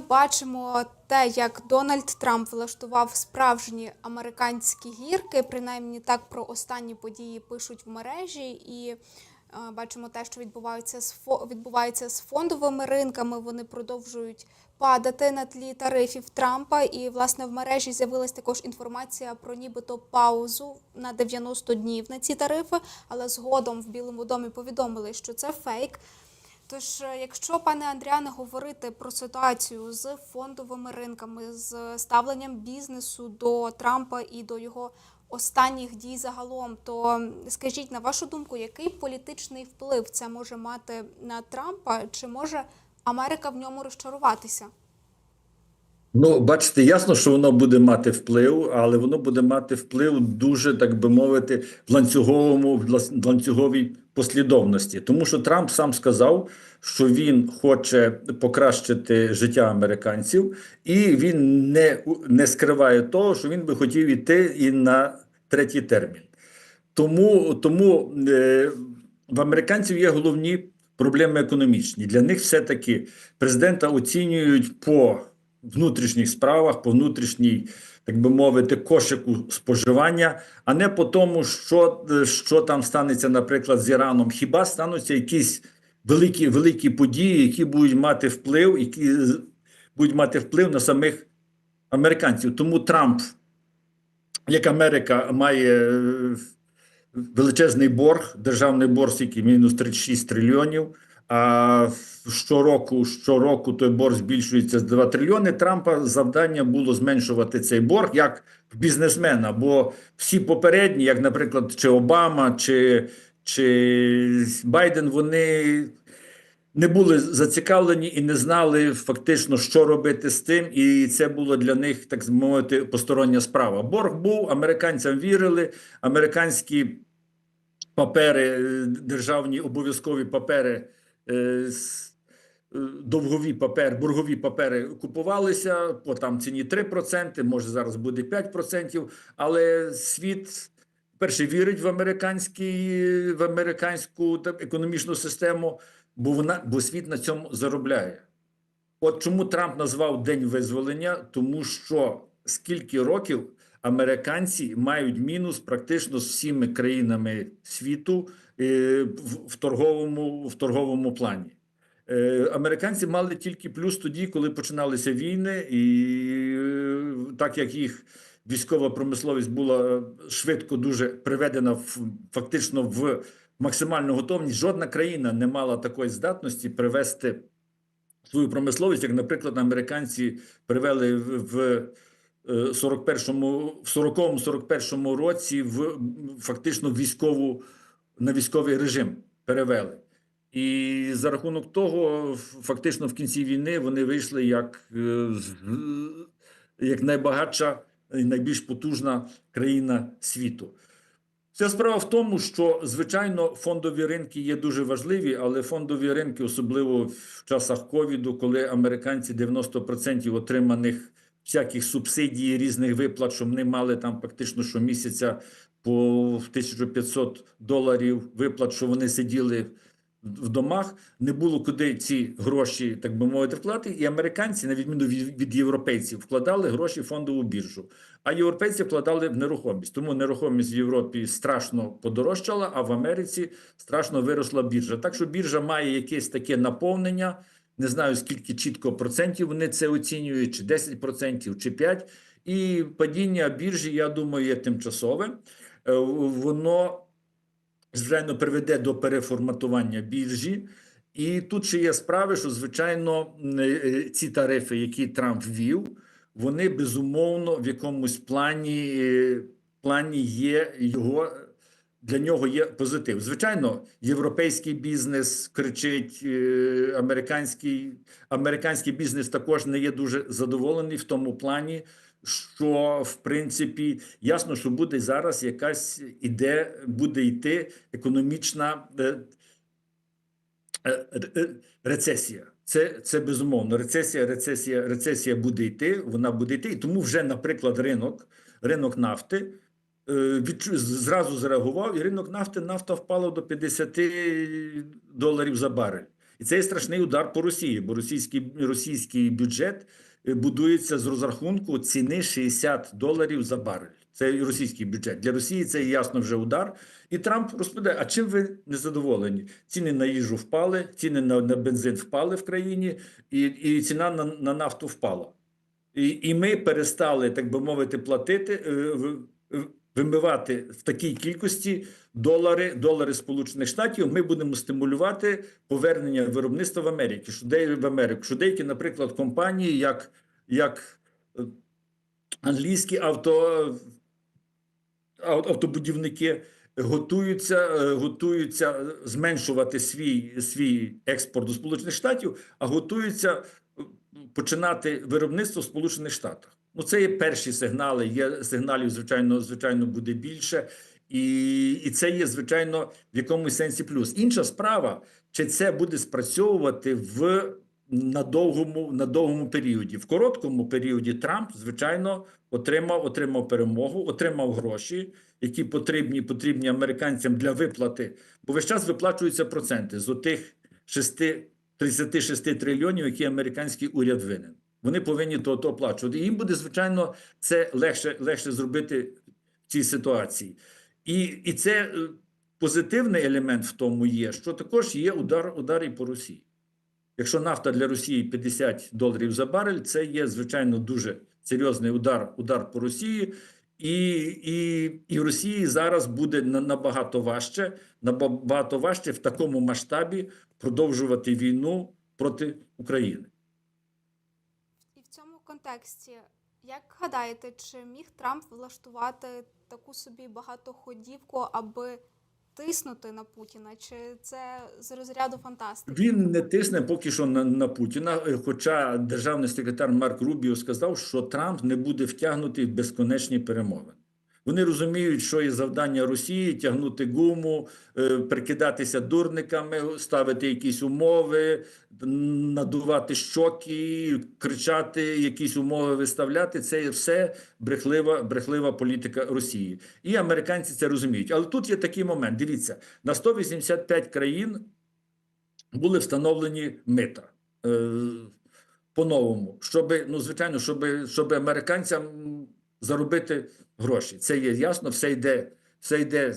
бачимо те, як Дональд Трамп влаштував справжні американські гірки. Принаймні так про останні події пишуть в мережі, і е, бачимо те, що відбувається з відбувається з фондовими ринками. Вони продовжують падати на тлі тарифів Трампа. І власне в мережі з'явилась також інформація про нібито паузу на 90 днів на ці тарифи. Але згодом в Білому домі повідомили, що це фейк. Тож, е, якщо пане Андріане говорити про ситуацію з фондовими ринками, з ставленням бізнесу до Трампа і до його останніх дій загалом, то скажіть на вашу думку, який політичний вплив це може мати на Трампа? Чи може Америка в ньому розчаруватися? Ну, бачите, ясно, що воно буде мати вплив, але воно буде мати вплив дуже, так би мовити, в ланцюговому в ланцюговій послідовності. Тому що Трамп сам сказав, що він хоче покращити життя американців, і він не, не скриває того, що він би хотів іти і на третій термін. Тому, тому е, в американців є головні проблеми економічні. Для них все-таки президента оцінюють по внутрішніх справах, по внутрішній, так би мовити, кошику споживання, а не по тому, що, е, що там станеться, наприклад, з Іраном. Хіба стануться якісь великі, великі події, які будуть мати вплив, які будуть мати вплив на самих американців. Тому Трамп, як Америка, має е, величезний борг, державний борг, який мінус 36 трильйонів. А щороку, щороку той борг збільшується з 2 трильйони. Трампа завдання було зменшувати цей борг як бізнесмена. Бо всі попередні, як, наприклад, чи Обама, чи, чи Байден, вони не були зацікавлені і не знали фактично, що робити з тим, і це було для них, так мовити, постороння справа. Борг був, американцям вірили, американські папери, державні обов'язкові папери, довгові папери, боргові папери купувалися по там ціні 3%, може зараз буде 5%, але світ перше вірить в американський, в американську так, економічну систему, бо вона бо світ на цьому заробляє. От чому Трамп назвав День визволення? Тому що скільки років американці мають мінус практично з всіми країнами світу е, в, торговому в торговому плані. Е, Американці мали тільки плюс тоді, коли починалися війни, і е, так як їх військова промисловість була швидко дуже приведена в фактично в максимальну готовність, жодна країна не мала такої здатності привести свою промисловість, як, наприклад, американці привели в, в е, 41-му, в 40-41 році в фактично військову на військовий режим перевели. І за рахунок того, фактично в кінці війни вони вийшли як, е, як найбагатша і найбільш потужна країна світу. Вся справа в тому, що звичайно фондові ринки є дуже важливі, але фондові ринки, особливо в часах ковіду, коли американці 90% отриманих всяких субсидій, різних виплат, що вони мали там практично щомісяця по 1500 доларів виплат, що вони сиділи в домах, не було куди ці гроші, так би мовити, вкладати. І американці, на відміну від, від європейців, вкладали гроші в фондову біржу. А європейці вкладали в нерухомість. Тому нерухомість в Європі страшно подорожчала, а в Америці страшно виросла біржа. Так що біржа має якесь таке наповнення. Не знаю скільки чітко процентів вони це оцінюють, чи 10%, чи 5%. І падіння біржі, я думаю, є тимчасове. Е, Воно звичайно приведе до переформатування біржі. І тут ще є справи, що звичайно е, ці тарифи, які Трамп ввів, вони безумовно в якомусь плані, е, плані є його. Для нього є позитив. Звичайно, європейський бізнес кричить, е, американський, американський бізнес також не є дуже задоволений в тому плані, що в принципі ясно, що буде зараз якась іде, буде йти економічна е, е, рецесія. Це, це безумовно. Рецесія, рецесія, рецесія буде йти, вона буде йти. І тому вже, наприклад, ринок, ринок нафти відчу- зразу зреагував, і ринок нафти нафта впала до 50 доларів за барель. І це страшний удар по Росії, бо російський, російський бюджет е, будується з розрахунку ціни 60 доларів за барель. Це російський бюджет. Для Росії це ясно вже удар. І Трамп розповідає: а чим ви не задоволені? Ціни на їжу впали, ціни на, на бензин впали в країні, і, і ціна на, на нафту впала. І, і ми перестали, так би мовити, платити, е, вимивати в такій кількості долари, долари Сполучених Штатів. Ми будемо стимулювати повернення виробництва в Америці. Що де в Америку, що деякі, наприклад, компанії, як, як е, англійські авто, автобудівники. Готуються, е, готуються зменшувати свій, свій експорт до Сполучених Штатів, а готуються е, починати виробництво в Сполучених Штатах. Ну, це є перші сигнали. Є сигналів, звичайно, звичайно, буде більше, і, і це є звичайно в якомусь сенсі плюс. Інша справа, чи це буде спрацьовувати в на довгому, на довгому періоді. В короткому періоді Трамп, звичайно, отримав, отримав перемогу, отримав гроші, які потрібні, потрібні американцям для виплати, бо весь час виплачуються проценти з отих 6, 36 трильйонів, які американський уряд винен. Вони повинні то, то оплачувати. І їм буде, звичайно, це легше, легше зробити в цій ситуації. І, і це е, позитивний елемент в тому є, що також є удар, удар і по Росії. Якщо нафта для Росії 50 доларів за барель, це є звичайно дуже серйозний удар, удар по Росії, і, і, і Росії зараз буде набагато важче, набагато важче в такому масштабі продовжувати війну проти України. Контексті, як гадаєте, чи міг Трамп влаштувати таку собі багатоходівку, аби тиснути на Путіна? Чи це з розряду фантастики? Він не тисне поки що на, на Путіна. е, Хоча державний секретар Марк Рубіо сказав, що Трамп не буде втягнутий в безконечні перемовини. Вони розуміють, що є завдання Росії тягнути гуму, е, прикидатися дурниками, ставити якісь умови, надувати щоки, кричати, якісь умови виставляти. Це все брехлива, брехлива політика Росії. І американці це розуміють. Але тут є такий момент. Дивіться, на 185 країн були встановлені мита. Е, по-новому, щоб, ну, звичайно, щоб, щоб американцям заробити гроші. Це є ясно, все йде, все йде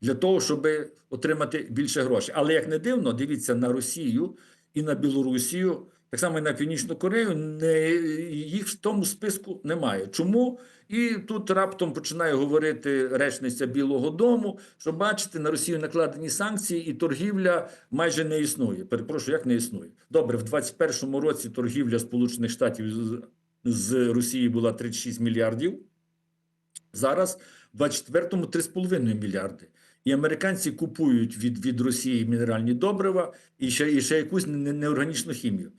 для того, щоб отримати більше грошей. Але як не дивно, дивіться на Росію і на Білорусію, так само і на Північну Корею, не, їх в тому списку немає. Чому? І тут раптом починає говорити речниця Білого Дому, що бачите, на Росію накладені санкції, і торгівля майже не існує. Перепрошую, як не існує? Добре, в 21-му році торгівля Сполучених Штатів з, Росії була 36 мільярдів. Зараз в 24-му 3,5 мільярди. І американці купують від, від Росії мінеральні добрива і ще, і ще якусь неорганічну хімію.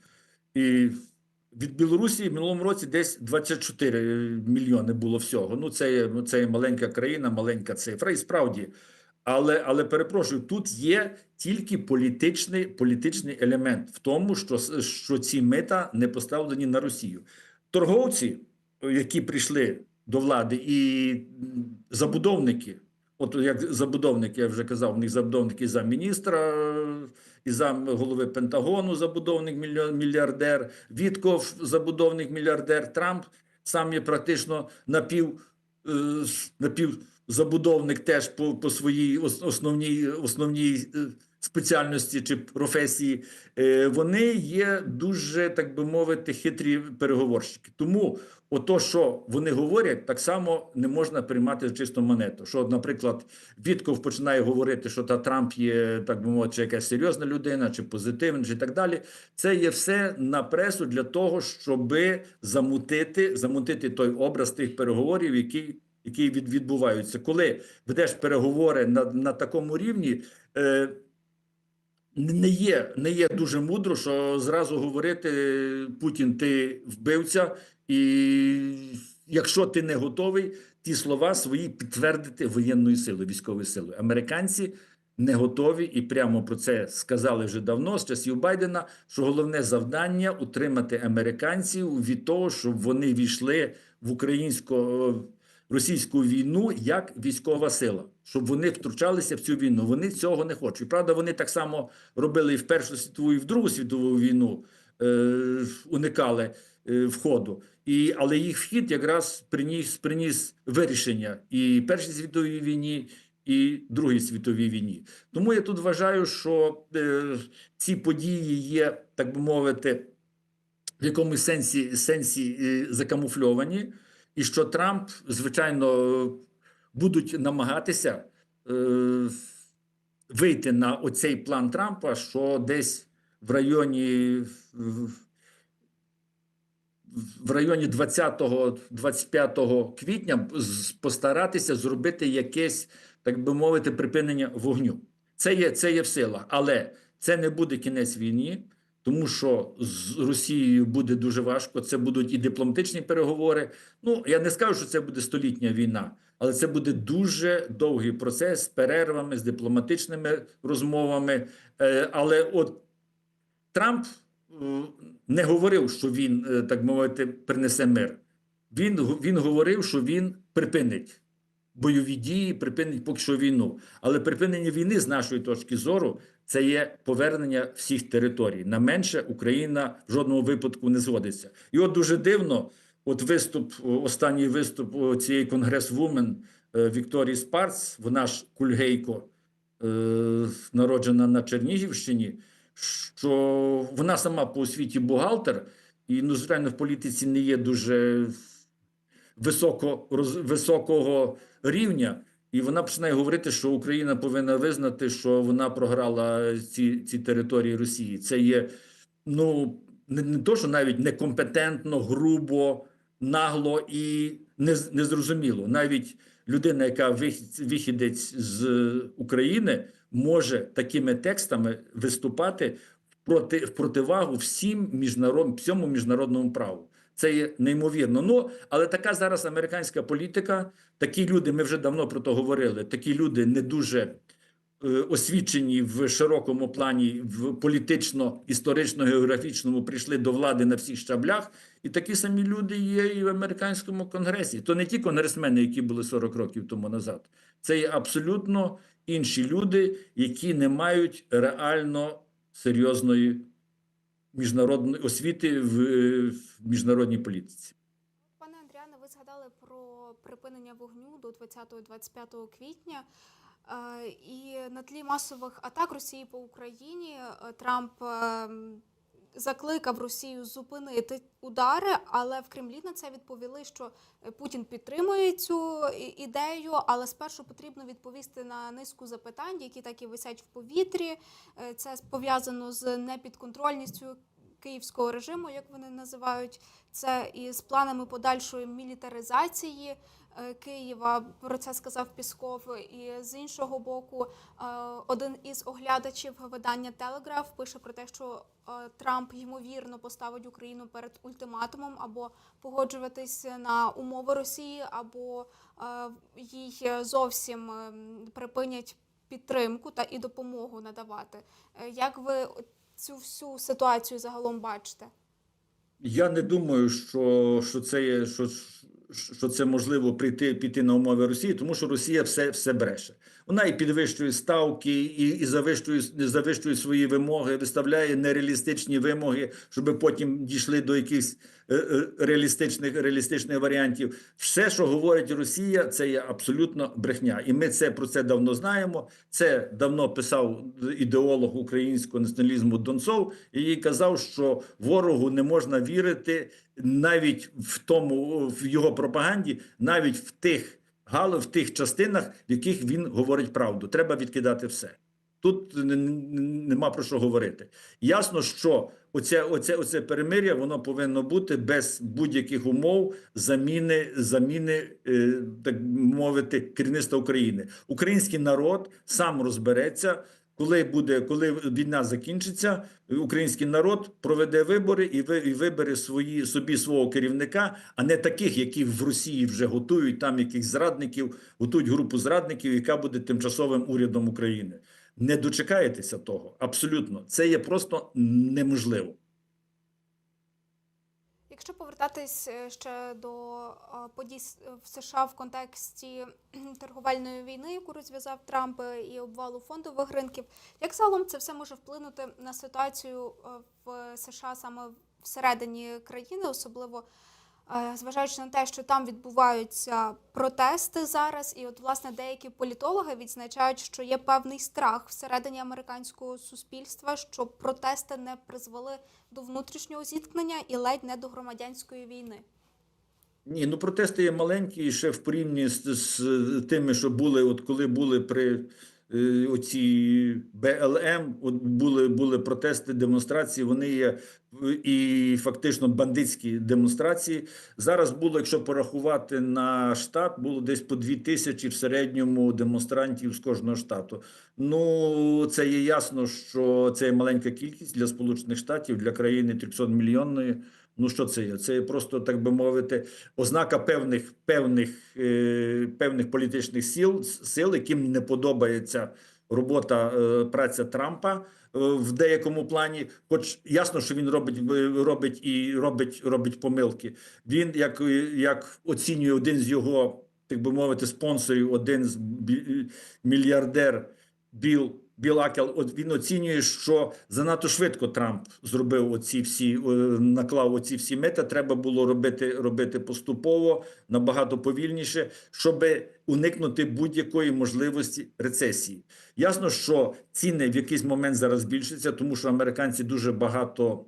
І від Білорусі в минулому році десь 24 мільйони було всього. Ну, це, ну, це маленька країна, маленька цифра. І справді, але, але перепрошую, тут є тільки політичний, політичний елемент в тому, що, що ці мита не поставлені на Росію. Торговці, які прийшли до влади, і забудовники. От як забудовники, я вже казав, в них забудовники замміністра е, і зам голови Пентагону, забудовник мільярдер, Вітков, забудовник мільярдер, Трамп сам є практично напів, е, напівзабудовник теж по, по своїй основній, основній е, спеціальності чи професії. Е, Вони є дуже, так би мовити, хитрі переговорщики. Тому ото, що вони говорять, так само не можна приймати чисто монету. Що, наприклад, Вітков починає говорити, що та Трамп є, так би мовити, чи якась серйозна людина, чи позитивна, чи так далі. Це є все на пресу для того, щоб замутити, замутити той образ тих переговорів, які, які від, відбуваються. Коли ведеш переговори на, на такому рівні. Е, не є, не є дуже мудро, що зразу говорити Путін, ти вбивця, і якщо ти не готовий, ті слова свої підтвердити воєнною силою, військовою силою. Американці не готові і прямо про це сказали вже давно з часів Байдена. Що головне завдання утримати американців від того, щоб вони війшли в українсько російську війну як військова сила, щоб вони втручалися в цю війну. Вони цього не хочуть. Правда, вони так само робили і в Першу світову, і в Другу світову війну, е, уникали е, входу. І, але їх вхід якраз приніс, приніс вирішення і Першій світовій війні, і Другій світовій війні. Тому я тут вважаю, що е, ці події є, так би мовити, в якомусь сенсі, сенсі е, закамуфльовані, і що Трамп, звичайно, будуть намагатися е, вийти на оцей план Трампа, що десь в районі. в- районі 20-25 квітня постаратися зробити якесь, так би мовити, припинення вогню. Це є, це є в силах, але це не буде кінець війни, тому що з Росією буде дуже важко. Це будуть і дипломатичні переговори. Ну я не скажу, що це буде столітня війна, але це буде дуже довгий процес з перервами, з дипломатичними розмовами. Е, Але от Трамп не говорив, що він, е, так мовити, принесе мир. Він, він говорив, що він припинить бойові дії, припинить поки що війну. Але припинення війни, з нашої точки зору, це є повернення всіх територій. На менше Україна в жодному випадку не згодиться. І от дуже дивно, от виступ, останній виступ цієї конгрес-вумен е, Вікторії Спарц, вона ж кульгейко, е, народжена на Чернігівщині, що вона сама по освіті бухгалтер, і, ну, звичайно, в політиці не є дуже високо, роз, високого рівня. І вона починає говорити, що Україна повинна визнати, що вона програла ці, ці території Росії. Це є ну не, не то, що навіть некомпетентно, грубо, нагло і нез- незрозуміло. Навіть людина, яка вихід- вихідець з України, може такими текстами виступати проти в противагу всім міжнарод, всьому міжнародному праву. Це є неймовірно. Ну але така зараз американська політика. Такі люди, ми вже давно про то говорили. Такі люди не дуже е, освічені в широкому плані, в політично-історично-географічному прийшли до влади на всіх щаблях. І такі самі люди є і в американському конгресі. То не ті конгресмени, які були 40 років тому назад. Це є абсолютно інші люди, які не мають реально серйозної міжнародної освіти в, в міжнародній політиці. Пане Андріане, ви згадали про припинення вогню до 20-25 квітня. Е, І на тлі масових атак Росії по Україні е, Трамп е, закликав Росію зупинити удари, але в Кремлі на це відповіли, що е, Путін підтримує цю ідею, але спершу потрібно відповісти на низку запитань, які так і висять в повітрі. Е, Це пов'язано з непідконтрольністю київського режиму, як вони називають це, і з планами подальшої мілітаризації е, Києва. Про це сказав Пісков. І з іншого боку, е, один із оглядачів видання Телеграф пише про те, що е, Трамп ймовірно поставить Україну перед ультиматумом або погоджуватись на умови Росії, або їй зовсім е, припинять підтримку та і допомогу надавати. Як ви цю всю ситуацію загалом бачите? Я не думаю, що, що це є, що, що це можливо прийти піти на умови Росії, тому що Росія все, все бреше. Вона і підвищує ставки, і, і завищує, завищує свої вимоги, виставляє нереалістичні вимоги, щоб потім дійшли до якихось е, е, реалістичних, реалістичних варіантів. Все, що говорить Росія, це є абсолютно брехня. І ми це про це давно знаємо. Це давно писав ідеолог українського націоналізму Донцов, і казав, що ворогу не можна вірити навіть в тому, в його пропаганді, навіть в тих в тих частинах, в яких він говорить правду. Треба відкидати все. Тут нема про що говорити. Ясно, що оце, оце, оце перемир'я воно повинно бути без будь-яких умов заміни, заміни е, так мовити, керівництва України. Український народ сам розбереться. Коли буде, коли війна закінчиться, український народ проведе вибори і ви і вибере свої собі свого керівника, а не таких, які в Росії вже готують там якихось зрадників, готують групу зрадників, яка буде тимчасовим урядом України. Не дочекаєтеся того. Абсолютно, це є просто неможливо. Якщо повертатись е, ще до подій в США в контексті торговельної війни, яку розв'язав Трамп е, і обвалу фондових ринків, як загалом це все може вплинути на ситуацію е, в США саме всередині країни, особливо зважаючи на те, що там відбуваються протести зараз, і от власне деякі політологи відзначають, що є певний страх всередині американського суспільства, що протести не призвели до внутрішнього зіткнення і ледь не до громадянської війни. Ні, ну протести є маленькі ще в порівнянні з, з тими, що були, от коли були при оці БЛМ, були, були протести, демонстрації, вони є е, і фактично бандитські демонстрації. Зараз було, якщо порахувати на штат, було десь по дві тисячі в середньому демонстрантів з кожного штату. Ну, це є ясно, що це є маленька кількість для Сполучених Штатів, для країни 300 мільйонної. Ну, що це є? Це просто, так би мовити, ознака певних, певних, е, певних політичних сил, сил, яким не подобається робота, е, праця Трампа е, в деякому плані. Хоч ясно, що він робить, е, робить і робить, робить помилки. Він, як, е, як оцінює один з його, так би мовити, спонсорів, один з мільярдер Біл. Біл Акел, от він оцінює, що занадто швидко Трамп зробив оці всі е, наклав оці всі мета. Треба було робити робити поступово, набагато повільніше, щоб уникнути будь-якої можливості рецесії. Ясно, що ціни в якийсь момент зараз збільшаться, тому що американці дуже багато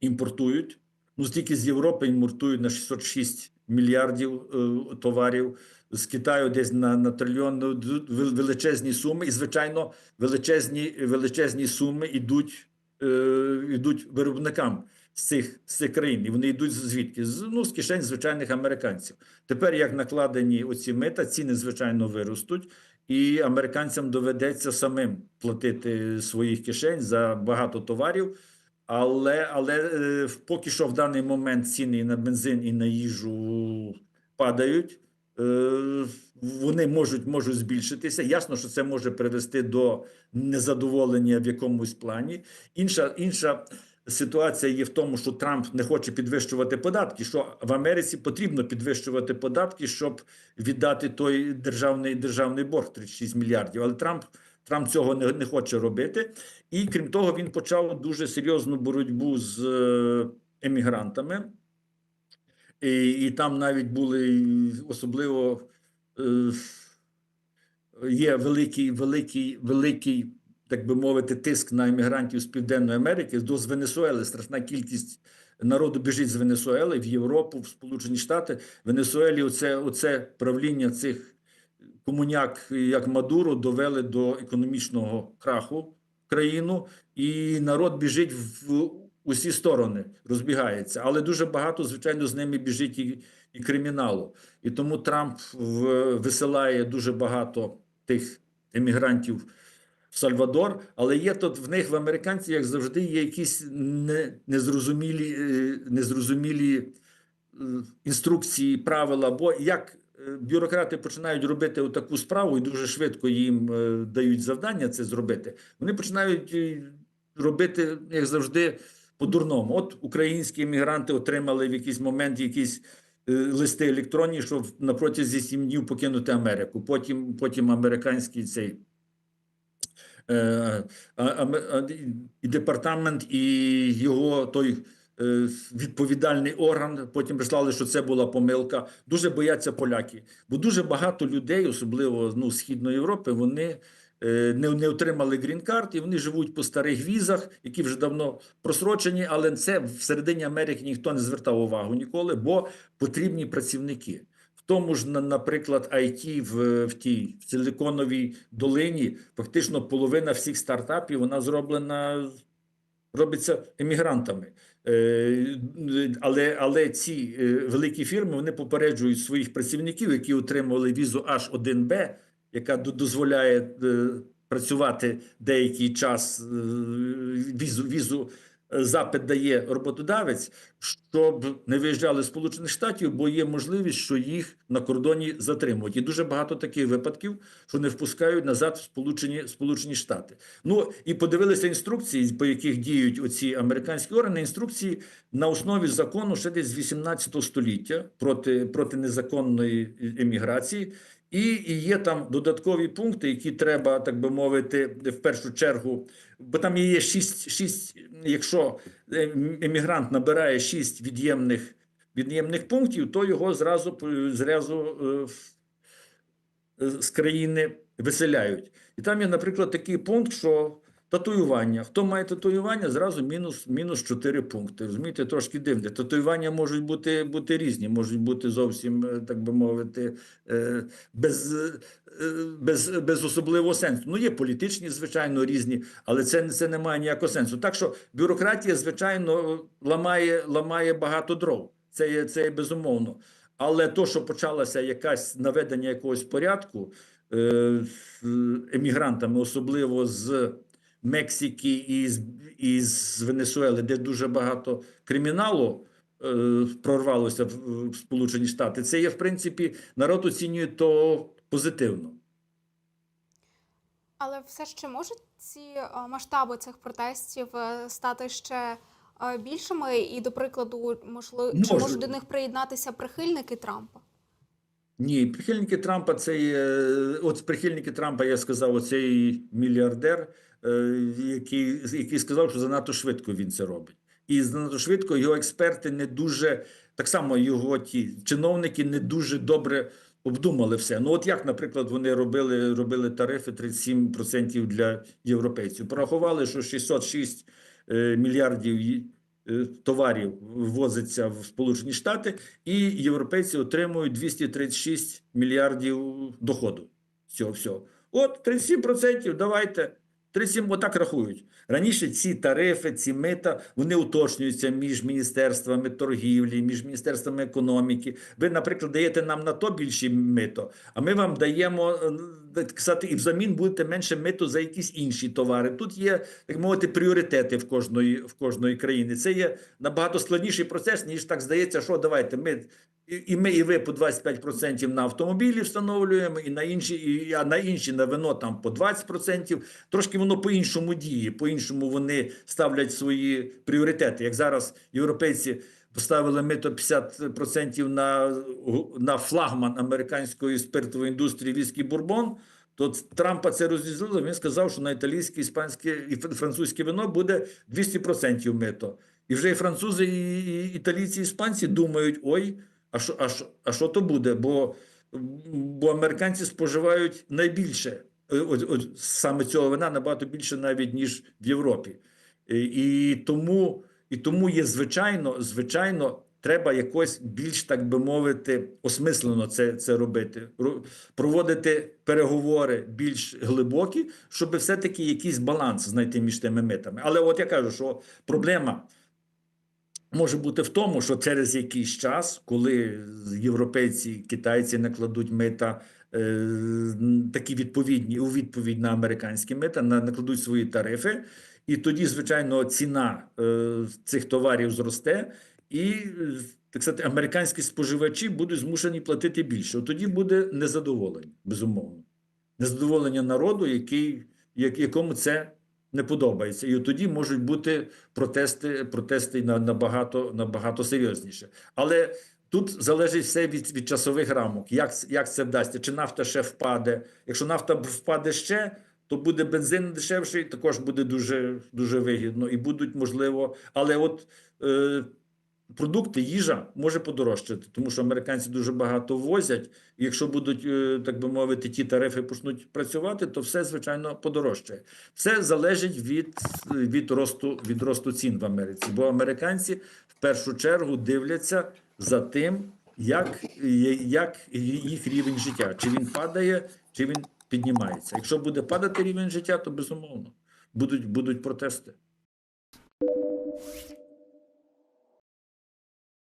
імпортують. Ну, стільки з Європи імпортують на 606 мільярдів е, товарів, з Китаю десь на, на трильйон величезні суми, і звичайно, величезні, величезні суми йдуть, е, йдуть виробникам з цих, з цих країн. І вони йдуть звідки? З, ну, з кишень звичайних американців. Тепер, як накладені оці мита, ціни, звичайно, виростуть, і американцям доведеться самим платити своїх кишень за багато товарів. Але, але е, поки що в даний момент ціни і на бензин, і на їжу падають. Е, Вони можуть, можуть збільшитися. Ясно, що це може привести до незадоволення в якомусь плані. Інша, інша ситуація є в тому, що Трамп не хоче підвищувати податки. Що в Америці потрібно підвищувати податки, щоб віддати той державний державний борг 36 мільярдів. Але Трамп Трамп цього не, не хоче робити. І крім того, він почав дуже серйозну боротьбу з е, емігрантами. І, і там навіть були особливо е, є великий, великий, великий, так би мовити, тиск на емігрантів з Південної Америки до з Венесуели. Страшна кількість народу біжить з Венесуели в Європу, в Сполучені Штати. В Венесуелі оце, оце правління цих комуняк, як Мадуро, довели до економічного краху країну, і народ біжить в усі сторони, розбігається. Але дуже багато, звичайно, з ними біжить і, і криміналу. І тому Трамп в, висилає дуже багато тих емігрантів в Сальвадор, але є тут в них в американців, як завжди, є якісь не, незрозумілі, е, незрозумілі е, інструкції, правила. Бо як е, бюрократи починають робити таку справу і дуже швидко їм дають завдання це зробити, вони починають робити, як завжди, по-дурному. От українські емігранти отримали в якийсь момент якісь е, листи електронні, що на протязі сім днів покинути Америку. Потім, потім американський цей. Е, і департамент, і його той е, відповідальний орган потім прислали, що це була помилка. Дуже бояться поляки, бо дуже багато людей, особливо ну, Східної Європи, вони не, не отримали грін-карт, і вони живуть по старих візах, які вже давно просрочені, але це всередині Америки ніхто не звертав увагу ніколи, бо потрібні працівники. В тому ж, на- наприклад, IT в, в тій в Силиконовій долині фактично половина всіх стартапів вона зроблена, робиться емігрантами. Е, Але, але ці е, великі фірми вони попереджують своїх працівників, які отримували візу H1B, яка до- дозволяє е, працювати деякий час е, візу, візу е, запит дає роботодавець, щоб не виїжджали з Сполучених Штатів, бо є можливість, що їх на кордоні затримують. І дуже багато таких випадків, що не впускають назад в Сполучені, Сполучені Штати. Ну і подивилися інструкції, по яких діють оці американські органи. Інструкції на основі закону ще десь з 18 століття проти, проти незаконної еміграції. І, є там додаткові пункти, які треба, так би мовити, в першу чергу, бо там є шість, шість якщо ем- емігрант набирає шість від'ємних, від'ємних пунктів, то його зразу, зразу е, в- е, з країни виселяють. І там є, наприклад, такий пункт, що татуювання. Хто має татуювання, зразу мінус, мінус 4 пункти. Розумієте, трошки дивне. Татуювання можуть бути, бути різні, можуть бути зовсім, е, так би мовити, е, без, е, без, без особливого сенсу. Ну, є політичні, звичайно, різні, але це, це не має ніякого сенсу. Так що бюрократія, звичайно, ламає, ламає багато дров. Це є, це є безумовно. Але то, що почалося якась наведення якогось порядку емігрантами, особливо з Мексики і з, і з Венесуели, де дуже багато криміналу е, прорвалося в, в Сполучені Штати, це є, в принципі, народ оцінює то позитивно. Але все ще можуть ці е, масштаби цих протестів е, стати ще е, більшими, і, до прикладу, можливо, чи можуть до них приєднатися прихильники Трампа? Ні, прихильники Трампа це є, от прихильники Трампа, я сказав, оцей мільярдер, який, який сказав, що занадто швидко він це робить. І занадто швидко його експерти не дуже, так само його ті чиновники не дуже добре обдумали все. Ну, от як, наприклад, вони робили, робили тарифи 37% для європейців. Порахували, що 606 е, мільярдів е, товарів ввозиться в Сполучені Штати, і європейці отримують 236 мільярдів доходу цього всього. От 37% давайте. 37 отак рахують. Раніше ці тарифи, ці мита, вони уточнюються між міністерствами торгівлі, між міністерствами економіки. Ви, наприклад, даєте нам на то більше мито, а ми вам даємо е, так сказати, і взамін будете менше мито за якісь інші товари. Тут є, так мовити, пріоритети в кожної, в кожної країни. Це є набагато складніший процес, ніж так здається, що давайте ми. І ми, і ви по 25% на автомобілі встановлюємо, і на інші, і, а на інші на вино там по 20%. Трошки воно по-іншому діє, по-іншому вони ставлять свої пріоритети. Як зараз європейці поставили мито 50% на, на флагман американської спиртової індустрії віскі Бурбон, то Трампа це розізлило. Він сказав, що на італійське, іспанське і французьке вино буде 200% мито. І вже і французи, і, і італійці, і іспанці думають: ой, а що, а що, а що то буде? Бо, бо американці споживають найбільше е, от, от, саме цього вина набагато більше навіть ніж в Європі. І, і тому, і тому є звичайно, звичайно, треба якось більш, так би мовити, осмислено це, це робити, Ро- проводити переговори більш глибокі, щоб все-таки якийсь баланс знайти між тими митами. Але от я кажу, що проблема може бути в тому, що через якийсь час, коли європейці, китайці накладуть мита е, такі відповідні у відповідь на американські мита, на, накладуть свої тарифи, і тоді, звичайно, ціна е, цих товарів зросте, і е, так сказати, американські споживачі будуть змушені платити більше. Тоді буде незадоволення, безумовно. Незадоволення народу, який, якому це не подобається. І тоді можуть бути протести, протести на- набагато, набагато серйозніше. Але тут залежить все від, від часових рамок. Як, як це вдасться? Чи нафта ще впаде? Якщо нафта впаде ще, то буде бензин дешевший, також буде дуже, дуже вигідно. І будуть, можливо, але от. Е, Продукти, їжа може подорожчати, тому що американці дуже багато ввозять. І якщо будуть, е, так би мовити, ті тарифи почнуть працювати, то все звичайно подорожчає. Все залежить від, від росту від росту цін в Америці. Бо американці в першу чергу дивляться за тим, як, як їх рівень життя, чи він падає, чи він піднімається. Якщо буде падати рівень життя, то безумовно будуть, будуть протести.